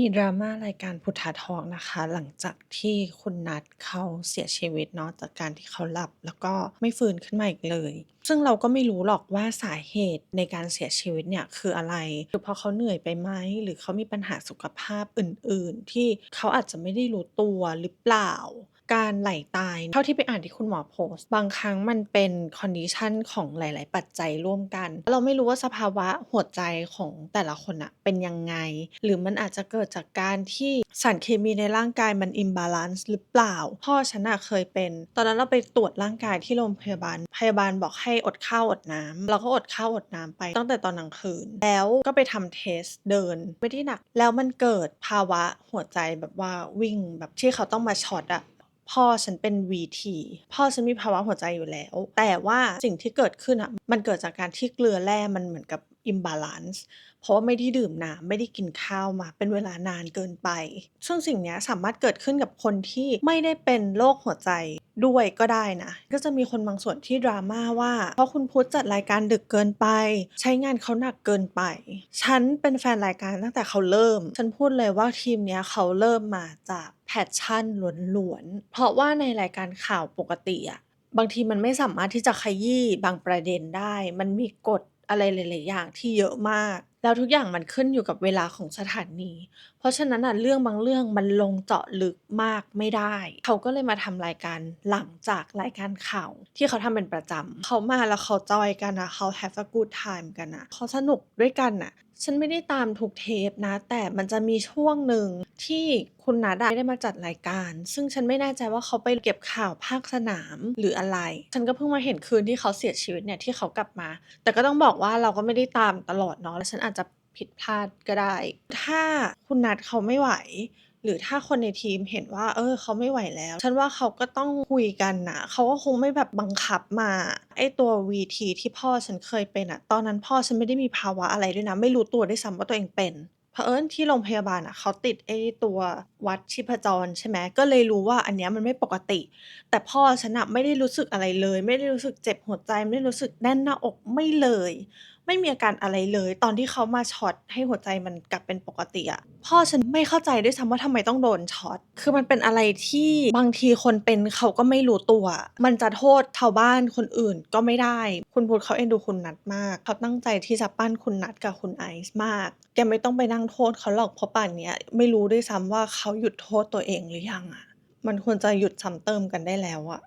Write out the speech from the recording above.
มีดราม่ารายการพุทธาทองนะคะ หลังจากที่คุณนัทเขาเสียชีวิตเนาะจากการที่เขาหลับ แล้วก็ไม่ฟื้นขึ้นมาอีกเลย ซึ่งเราก็ไม่รู้หรอกว่าสาเหตุในการเสียชีวิตเนี่ยคืออะไรคือเพราะเขาเหนื่อยไปไหมหรือเขามีปัญหาสุขภาพอื่น ๆ ที่เขาอาจจะไม่ได้รู้ตัวหรือเปล่า การไหลตาย เท่าที่ไปอ่านที่คุณหมอโพสต์ บางครั้งมันเป็นคอนดิชันของหลาย ๆ ปัจจัยร่วมกัน เราไม่รู้ว่าสภาวะหัวใจของแต่ละคนอะเป็นยังไง หรือมันอาจจะเกิดจากการที่สารเคมีในร่างกายมันอิมบาลานซ์หรือเปล่า พ่อฉันอะเคยเป็น ตอนนั้นเราไปตรวจร่างกายที่โรงพยาบาล พยาบาลบอกให้อดข้าวอดน้ำเราก็อดข้าวอดน้ำไปตั้งแต่ตอนกลางคืน แล้วก็ไปทำเทสเดินไม่ได้หนัก แล้วมันเกิดภาวะหัวใจแบบว่าวิ่งแบบที่เขาต้องมาช็อตอะ พ่อฉันเป็น VT พ่อฉันมีภาวะหัวใจอยู่แล้ว แต่ว่าสิ่งที่เกิดขึ้นอะมันเกิดจากการที่เกลือแร่มันเหมือนกับ imbalance เพราะว่าไม่ได้ดื่มน้ำไม่ได้กินข้าวมาเป็นเวลานานเกินไป ซึ่งสิ่งนี้สามารถเกิดขึ้นกับคนที่ไม่ได้เป็นโรคหัวใจด้วยก็ได้นะ ก็จะมีคนบางส่วนที่ดราม่าว่า เพราะคุณพุทธจัดรายการดึกเกินไป ใช้งานเขาหนักเกินไป ฉันเป็นแฟนรายการตั้งแต่เขาเริ่ม ฉันพูดเลยว่าทีมนี้เขาเริ่มมาจากแพชชั่นล้วนๆ เพราะว่าในรายการข่าวปกติอะบางทีมันไม่สามารถที่จะขยี้บางประเด็นได้ มันมีกฎ อะไรหลาย ๆ อย่างที่เยอะมาก แล้วทุกอย่างมันขึ้นอยู่กับเวลาของสถานี เพราะฉะนั้นอะเรื่องบางเรื่องมันลงเจาะลึกมากไม่ได้ เขาก็เลยมาทำรายการหลังจากรายการข่าวที่เขาทำเป็นประจำเขามาแล้วเขาจอยกันอะเขา have a good time กันอะเขาสนุกด้วยกันอะ ฉันไม่ได้ตามทุกเทปนะ แต่มันจะมีช่วงหนึ่งที่คุณนัดไม่ได้มาจัดรายการ ซึ่งฉันไม่แน่ใจว่าเขาไปเก็บข่าวภาคสนามหรืออะไร ฉันก็เพิ่งมาเห็นคืนที่เขาเสียชีวิตเนี่ยที่เขากลับมา แต่ก็ต้องบอกว่าเราก็ไม่ได้ตามตลอดเนาะและฉันอาจจะผิดพลาดก็ได้ ถ้าคุณนัดเขาไม่ไหว หรือถ้าคนในทีมเห็นว่า เออ เขาไม่ไหวแล้ว ฉันว่าเขาก็ต้องคุยกันนะเขาก็คงไม่แบบบังคับมาไอตัว VT ที่พ่อฉันเคยเป็นอะตอนนั้นพ่อฉันไม่ได้มีภาวะอะไรด้วยนะ ไม่รู้ตัวด้วยซ้ำว่าตัวเองเป็นเผอิญที่โรงพยาบาลอะเขาติดไอตัววัดชีพจรใช่ไหมก็เลยรู้ว่าอันเนี้ยมันไม่ปกติ แต่พ่อฉันอะไม่ได้รู้สึกอะไรเลย ไม่ได้รู้สึกเจ็บหัวใจไม่ได้รู้สึกแน่นหน้าอกไม่เลยไม่มีอาการอะไรเลย ตอนที่เขามาช็อตให้หัวใจมันกลับเป็นปกติอะพ่อฉันไม่เข้าใจด้วยซ้ำว่าทำไมต้องโดนช็อตคือมันเป็นอะไรที่บางทีคนเป็นเขาก็ไม่รู้ตัว มันจะโทษชาวบ้านคนอื่นก็ไม่ได้ คุณพุทธเขาเอ็นดูคุณนัทมากเขาตั้งใจที่จะปั้นคุณนัทกับคุณไอซ์มาก แกไม่ต้องไปนั่งโทษเขาหรอกเพราะป่านเนี้ยไม่รู้ด้วยซ้ำว่าเขาหยุดโทษตัวเองหรือยังอะมันควรจะหยุดซ้ำเติมกันได้แล้วอะ